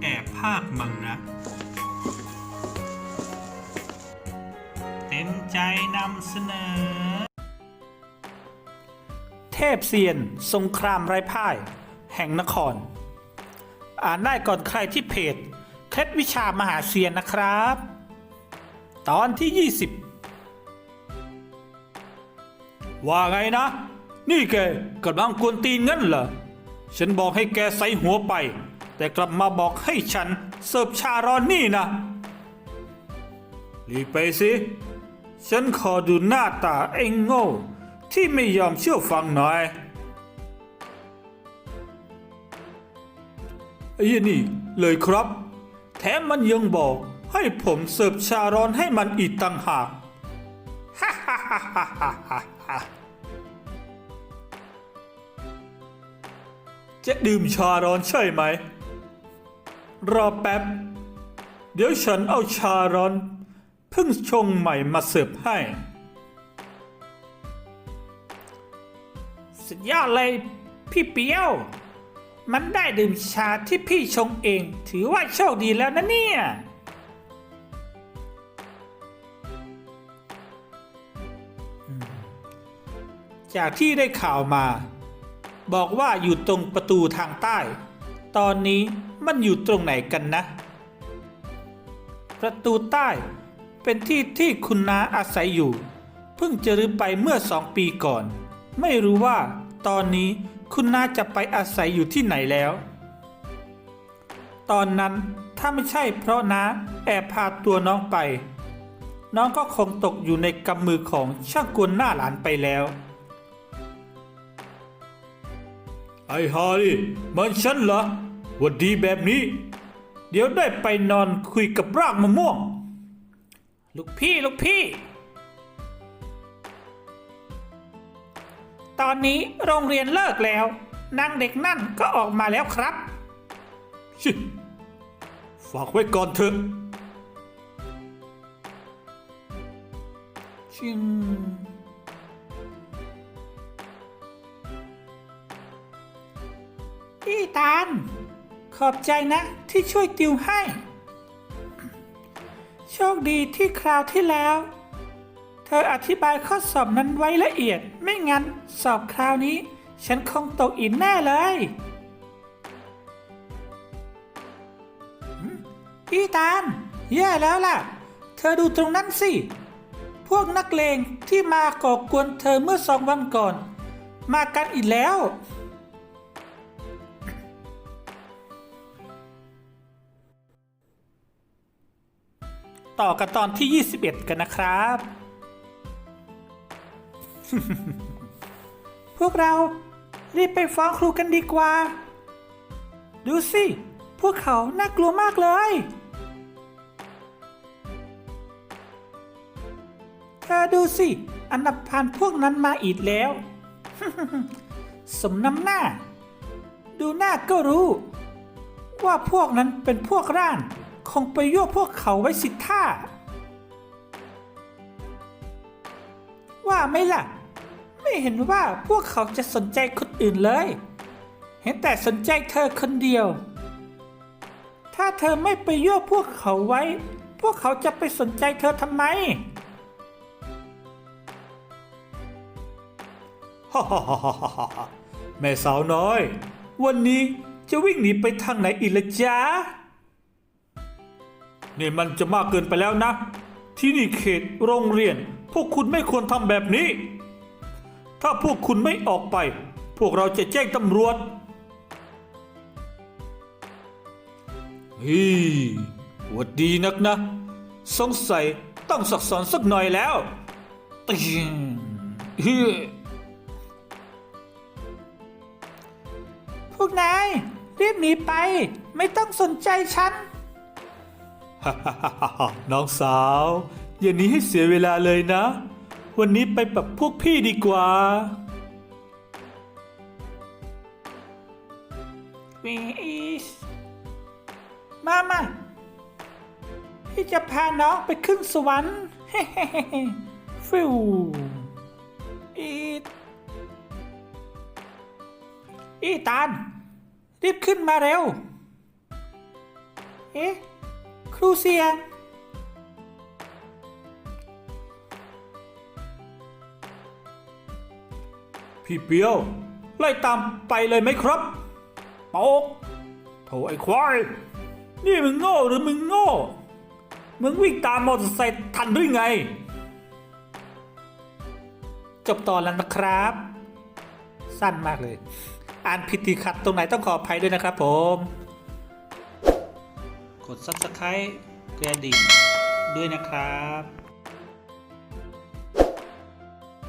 แอบภาคมังนะเต็มใจนำเสนอ เทพเซียนสงครามไร้พ่าย แห่งนคร อ่านได้ก่อนใครที่เพจ เคล็ดวิชามหาเซียนนะครับ ตอนที่ 20 ว่าไงนะ นี่แกกำลังกวนตีนงั้นเหรอ ฉันบอกให้แกใส่หัวไป แต่กลับมาบอกให้ฉันเสิร์ฟชาร้อนนี่นะรีไปสิ ฉันขอดูหน้าตาไอ้โง่ ที่ไม่ยอมเชื่อฟังหน่อยไอ้นี่เลยครับ แถมมันยังบอกให้ผมเสิร์ฟชาร้อนให้มันอีกต่างหากจะดื่มชาร้อนใช่ไหม รอแป๊บ เดี๋ยวฉันเอาชาร้อนเพิ่งชงใหม่มาเสิร์ฟให้ สุดยอดเลยพี่เปียว มันได้ดื่มชาที่พี่ชงเอง ถือว่าโชคดีแล้วนะเนี่ย จากที่ได้ข่าวมา บอกว่าอยู่ตรงประตูทางใต้ ตอนนี้มันอยู่ตรงไหนกันนะ ประตูใต้เป็นที่ที่คุณน้าอาศัยอยู่ เพิ่งจะรื้อไปเมื่อสองปีก่อน ไม่รู้ว่าตอนนี้คุณน้าจะไปอาศัยอยู่ที่ไหนแล้ว ตอนนั้นถ้าไม่ใช่เพราะน้าแอบพาตัวน้องไป น้องก็คงตกอยู่ในกำมือของช่างกวนหน้าหลานไปแล้ว ไอ้ฮารี่มันฉันเหรอ วันดีแบบนี้ เดี๋ยวได้ไปนอนคุยกับรากมะม่วง ลูกพี่ลูกพี่ ตอนนี้โรงเรียนเลิกแล้ว นางเด็กนั่นก็ออกมาแล้วครับชิฝากไว้ก่อนเถอะชิงพี่ตาล ขอบใจนะที่ช่วยติวให้ โชคดีที่คราวที่แล้ว เธออธิบายข้อสอบนั้นไว้ละเอียด ไม่งั้นสอบคราวนี้ ฉันคงตกอินแน่เลยหืมพี่ตาลแย่แล้วล่ะ เธอดูตรงนั้นสิ พวกนักเลงที่มาก่อกวนเธอเมื่อสองวันก่อน มากันอีกแล้ว ต่อกันตอนที่ 21 กันนะครับ พวกเรารีบไปฟ้องครูกันดีกว่า ดูสิ พวกเขาน่ากลัวมากเลย เธอดูสิ อันดับพันพวกนั้นมาอีกแล้ว สมน้ำหน้า ดูหน้าก็รู้ ว่าพวกนั้นเป็นพวกร่าน คงไปยั่วพวกเขาไว้สิท่า ว่าไม่ล่ะ ไม่เห็นว่าพวกเขาจะสนใจคนอื่นเลย เห็นแต่สนใจเธอคนเดียว ถ้าเธอไม่ไปยั่วพวกเขาไว้ พวกเขาจะไปสนใจเธอทำไมฮ่าฮ่าฮ่าฮ่าฮ่าแม่สาวน้อย วันนี้จะวิ่งหนีไปทางไหนอีกละจ๊ะ นี่มันจะมากเกินไปแล้วนะ ที่นี่เขตโรงเรียน พวกคุณไม่ควรทำแบบนี้ ถ้าพวกคุณไม่ออกไป พวกเราจะแจ้งตำรวจฮีหวัดดีนักนะ สงสัยต้องสักสอนสักหน่อยแล้วติงฮีพวกนายรีบหนีไป ไม่ต้องสนใจฉัน น้องสาว อย่าหนี้ให้เสียเวลาเลยนะ วันนี้ไปแบบพวกพี่ดีกว่าวีสมามาพี่จะพาน้องไปขึ้นสวรรค์ฟิวอีอีตาน รีบขึ้นมาเร็ว เอ๊ะ ครูเซีย พี่เปียว ไล่ตามไปเลยไหมครับโป๊กโถไอ้ควาย นี่มึงโง่หรือมึงโง่ มึงวิ่งตามมอเตอร์ไซค์ทันหรือไง จบตอนแล้วนะครับ สั้นมากเลย อ่านผิดติขัดตรงไหนต้องขออภัยด้วยนะครับผม กด subscribe กระดิ่งด้วยนะครับ